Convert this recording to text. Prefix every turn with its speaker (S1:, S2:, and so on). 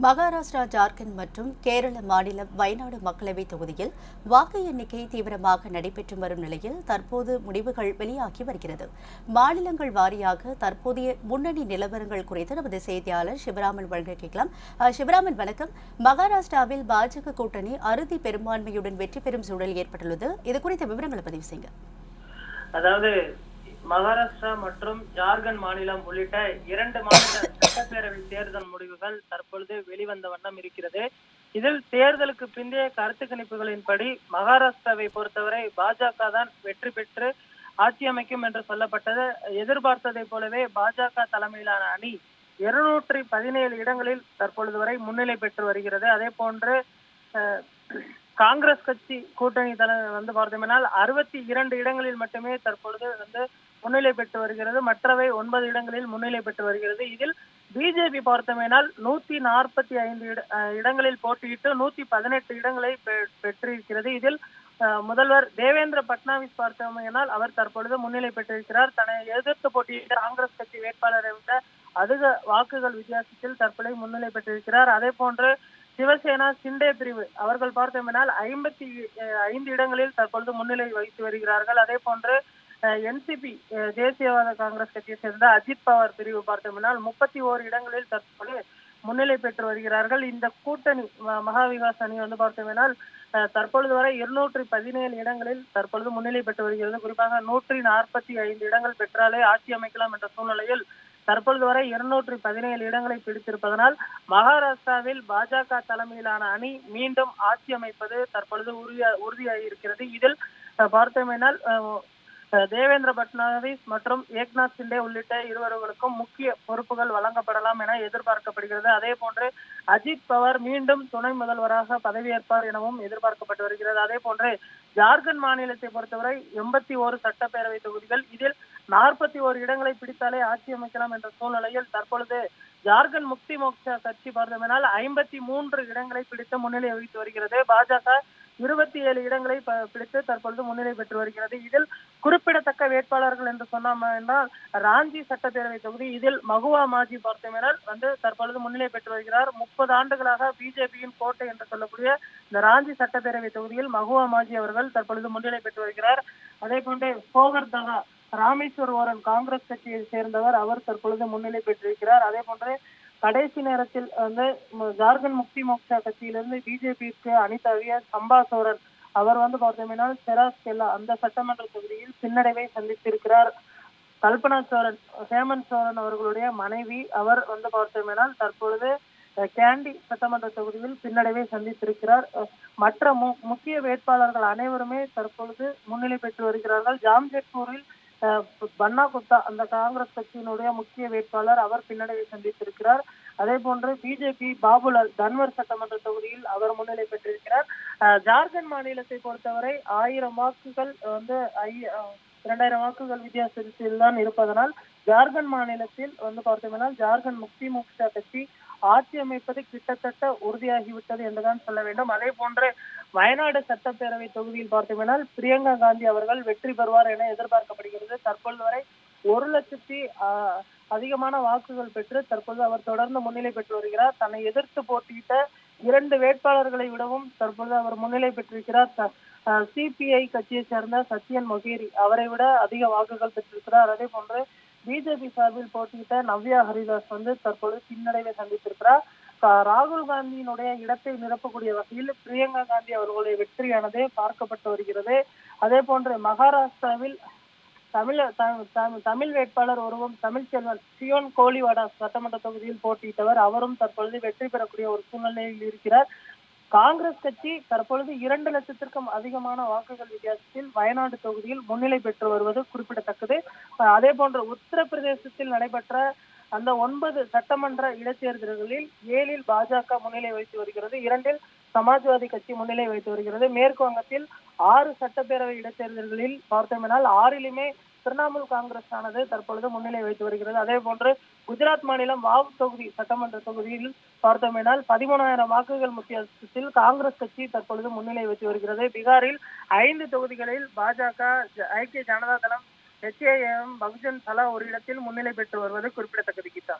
S1: மகாராஷ்டிரா ஜார்க்கண்ட் மற்றும் கேரள மாநிலம் வயநாடு மக்களவைத் தொகுதியில் வாக்கு எண்ணிக்கை தீவிரமாக நடைபெற்று வரும் நிலையில் தற்போது முடிவுகள் வெளியாகி வருகிறது. மாநிலங்கள் வாரியாக தற்போதைய முன்னணி நிலவரங்கள் குறித்து நமது செய்தியாளர் சிவராமன் வழங்க கேட்கலாம். அஹ், சிவராமன் வணக்கம். மகாராஷ்டிராவில் பாஜக கூட்டணி அறுதி பெரும்பான்மையுடன் வெற்றி பெறும் சூழல் ஏற்பட்டுள்ளது. இது குறித்த விவரங்களை பதிவு செய்யுங்க.
S2: அதாவது மகாராஷ்டிரா மற்றும் ஜார்க்கண்ட் மாநிலம் உள்ளிட்ட இரண்டு மாநில சட்டப்பேரவை தேர்தல் முடிவுகள் தற்பொழுது வெளிவந்த வண்ணம் இருக்கிறது. இதில் தேர்தலுக்கு பிந்தைய கருத்து கணிப்புகளின்படி மகாராஷ்டிராவை பொறுத்தவரை பாஜக தான் வெற்றி பெற்று ஆட்சி அமைக்கும் என்று சொல்லப்பட்டது. எதிர்பார்த்ததை போலவே பாஜக தலைமையிலான அணி இருநூற்றி பதினேழு இடங்களில் தற்பொழுது வரை முன்னிலை பெற்று வருகிறது. அதே போன்று அஹ், காங்கிரஸ் கட்சி கூட்டணி தலை வந்து பார்த்தோம்னால் அறுபத்தி இரண்டு இடங்களில் மட்டுமே தற்பொழுது வந்து முன்னிலை பெற்று வருகிறது. மற்றவை ஒன்பது இடங்களில் முன்னிலை பெற்று வருகிறது. இதில் பிஜேபி பார்த்தோமேனால் நூத்தி நாற்பத்தி ஐந்து இடங்களில் போட்டியிட்டு நூத்தி பதினெட்டு இடங்களை பெற்றிருக்கிறது. இதில் முதல்வர் தேவேந்திர பட்னாவிஸ் பார்த்தோமேனால் அவர் தற்பொழுது முன்னிலை பெற்றிருக்கிறார். தன்னை எதிர்த்து போட்டியிட்ட காங்கிரஸ் கட்சி வேட்பாளரை விட அதிக வாக்குகள் வித்தியாசத்தில் தற்பொழுது முன்னிலை பெற்றிருக்கிறார். அதே போன்று சிவசேனா சிண்டே பிரிவு அவர்கள் பார்த்தோம்னால் ஐம்பத்தி ஐந்து இடங்களில் தற்பொழுது முன்னிலை வகித்து வருகிறார்கள். அதே போன்று என்சிபி தேசியவாத காங்கிரஸ் கட்சியை சேர்ந்த அஜித் பவார் பிரிவு பார்த்தோம்னால் முப்பத்தி ஓரு இடங்களில் தற்போது முன்னிலை பெற்று வருகிறார்கள். இந்த கூட்டணி மகாவிகாஸ் மகா விகாஸ் அணி வந்து பார்த்தோம்னால் அஹ், தற்பொழுது வரை இருநூற்றி பதினேழு இடங்களில் தற்பொழுது முன்னிலை பெற்று வருகிறது. குறிப்பாக நூற்றி நாற்பத்தி ஐந்து இடங்கள் பெற்றாலே ஆட்சி அமைக்கலாம் என்ற சூழ்நிலையில் தற்பொழுது வரை இருநூற்றி பதினேழு இடங்களை பிடித்திருப்பதனால் மகாராஷ்டிராவில் பாஜக தலைமையிலான அணி மீண்டும் ஆட்சி அமைப்பது தற்பொழுது உறுதியா உறுதியாகியிருக்கிறது. இதில் அஹ், பார்த்தோமேனால் அஹ், தேவேந்திர பட்னாவிஸ் மற்றும் ஏக்நாத் சிண்டே உள்ளிட்ட இருவர்களுக்கும் முக்கிய பொறுப்புகள் வழங்கப்படலாம் என எதிர்பார்க்கப்படுகிறது. அதே போன்று அஜித் பவார் மீண்டும் துணை முதல்வராக பதவியேற்பார் எனவும் எதிர்பார்க்கப்பட்டு வருகிறது. அதே போன்று ஜார்க்கண்ட் மாநிலத்தை பொறுத்தவரை எண்பத்தி ஓரு சட்டப்பேரவை தொகுதிகள் இதில் நாற்பத்தி ஓரு இடங்களை பிடித்தாலே ஆட்சி அமைக்கலாம் என்ற சூழ்நிலையில் தற்பொழுது ஜார்க்கண்ட் முக்தி மோர்ச்சா கட்சி பார்த்தோம்னால் ஐம்பத்தி மூன்று இடங்களை பிடித்து முன்னிலை வகித்து வருகிறது. பாஜக இருபத்தி ஏழு இடங்களை ப- பிடித்து தற்பொழுது முன்னிலை பெற்று வருகிறது. இதில் குறிப்பிடத்தக்க வேட்பாளர்கள் என்று சொன்னோம் என்றால் ராஞ்சி சட்டப்பேரவை தொகுதி இதில் மகுவா மாஜி பார்த்தமினால் வந்து தற்பொழுது முன்னிலை பெற்று வருகிறார். முப்பது ஆண்டுகளாக பிஜேபியின் கோட்டை என்று சொல்லக்கூடிய இந்த ராஞ்சி சட்டப்பேரவை தொகுதியில் மகுவா மாஜி அவர்கள் தற்பொழுது முன்னிலை பெற்று வருகிறார். அதே போன்று போகர் தகா ராமேஸ்வர் ஓரன் காங்கிரஸ் கட்சியை சேர்ந்தவர் அவர் தற்பொழுது முன்னிலை பெற்றிருக்கிறார். அதே போன்று கடைசி நேரத்தில் வந்து ஜார்க்கண்ட் முக்தி மோர்ச்சா கட்சியிலிருந்து பிஜேபிக்கு அணிதவிய சம்பா சோரன் அவர் வந்து பார்த்தோம்னா செராஸ் கெல்லா அந்த சட்டமன்ற தொகுதியில் பின்னடைவை சந்தித்திருக்கிறார். கல்பனா சோரன் ஹேமந்த் சோரன் அவர்களுடைய மனைவி அவர் வந்து பார்த்தோம்னால் தற்பொழுது கேண்டி சட்டமன்ற தொகுதியில் பின்னடைவை சந்தித்திருக்கிறார். மற்ற முக்கிய வேட்பாளர்கள் அனைவருமே தற்பொழுது முன்னிலை பெற்று வருகிறார்கள். ஜாம்ஜெட்பூரில் பன்னா குப்தா அந்த காங்கிரஸ் கட்சியினுடைய முக்கிய வேட்பாளர் அவர் பின்னடைவை சந்தித்திருக்கிறார். அதே போன்று பிஜேபி பாபுலால் தன்வர் சட்டமன்ற தொகுதியில் அவர் முன்னிலை பெற்றிருக்கிறார். அஹ், ஜார்க்கண்ட் மாநிலத்தை பொறுத்தவரை ஆயிரம் வாக்குகள் வந்து இரண்டாயிரம் வாக்குகள் வித்தியாசத்தில் தான் இருப்பதனால் ஜார்க்கண்ட் மாநிலத்தில் வந்து பார்த்தோம்னால் ஜார்க்கண்ட் முக்தி மோர்ச்சா கட்சி ஆட்சி அமைப்பது கிட்டத்தட்ட உறுதியாகிவிட்டது என்றுதான் சொல்ல வேண்டும். அதே போன்று வயநாடு சட்டப்பேரவை தொகுதியில் பார்த்தோம்னால் பிரியங்கா காந்தி அவர்கள் வெற்றி பெறுவார் என எதிர்பார்க்கப்படுகிறது. தற்பொழுது வரை ஒரு லட்சத்தி அதிகமான வாக்குகள் பெற்று தற்பொழுது அவர் தொடர்ந்து முன்னிலை பெற்று வருகிறார். தன்னை எதிர்த்து போட்டியிட்ட இரண்டு வேட்பாளர்களை விடவும் தற்பொழுது அவர் முன்னிலை பெற்றிருக்கிறார். சிபிஐ கட்சியை சேர்ந்த சத்யன் மொகேரி அவரை விட அதிக வாக்குகள் பெற்றிருக்கிறார். அதே போன்று பிஜேபி சார்பில் போட்டியிட்ட நவ்யா ஹரிதாஸ் வந்து தற்பொழுது பின்னடைவை சந்தித்திருக்கிறார். ராகுல் காந்தியினுடைய இடத்தை நிரப்பக்கூடிய வகையில் பிரியங்கா காந்தி அவர்களுடைய வெற்றியானது பார்க்கப்பட்டு வருகிறது. அதே போன்று மகாராஷ்டிராவில் தமிழ் தமிழ் வேட்பாளர் ஒருவரும் தமிழ் செல்வன் சியோன் கோலிவாடா சட்டமன்ற தொகுதியில் போட்டியிட்டவர். அவரும் தற்பொழுது வெற்றி பெறக்கூடிய ஒரு சூழ்நிலையில் இருக்கிறார். காங்கிரஸ் கட்சி தற்பொழுது இரண்டு லட்சத்திற்கும் அதிகமான வாக்குகள் வித்தியாசத்தில் வயநாடு தொகுதியில் முன்னிலை பெற்று வருவது குறிப்பிடத்தக்கது. அதே போன்று உத்தரப்பிரதேசத்தில் நடைபெற்ற அந்த ஒன்பது சட்டமன்ற இடைத்தேர்தல்களில் ஏழில் பாஜக முன்னிலை வைத்து வருகிறது இரண்டில் சமாஜ்வாதி கட்சி முன்னிலை வைத்து வருகிறது. மேற்கு வங்கத்தில் ஆறு சட்டப்பேரவை இடைத்தேர்தல்களில் பார்த்தோம்னால் ஆறிலுமே திரிணாமுல் காங்கிரஸ் ஆனது தற்பொழுது முன்னிலை வைத்து வருகிறது. அதே போன்று குஜராத் மாநிலம் வாவ் தொகுதி சட்டமன்ற தொகுதியில் பார்த்தோமேனால் பதிமூணாயிரம் வாக்குகள் வித்தியாசத்தில் காங்கிரஸ் கட்சி தற்பொழுது முன்னிலை வைத்து வருகிறது. பீகாரில் ஐந்து தொகுதிகளில் பாஜக ஐக்கிய ஜனதா தளம் ஹெச்ஏஎம் பகுஜன் தலா ஒரு இடத்தில் முன்னிலை பெற்று வருவது குறிப்பிடத்தக்கது கீதா.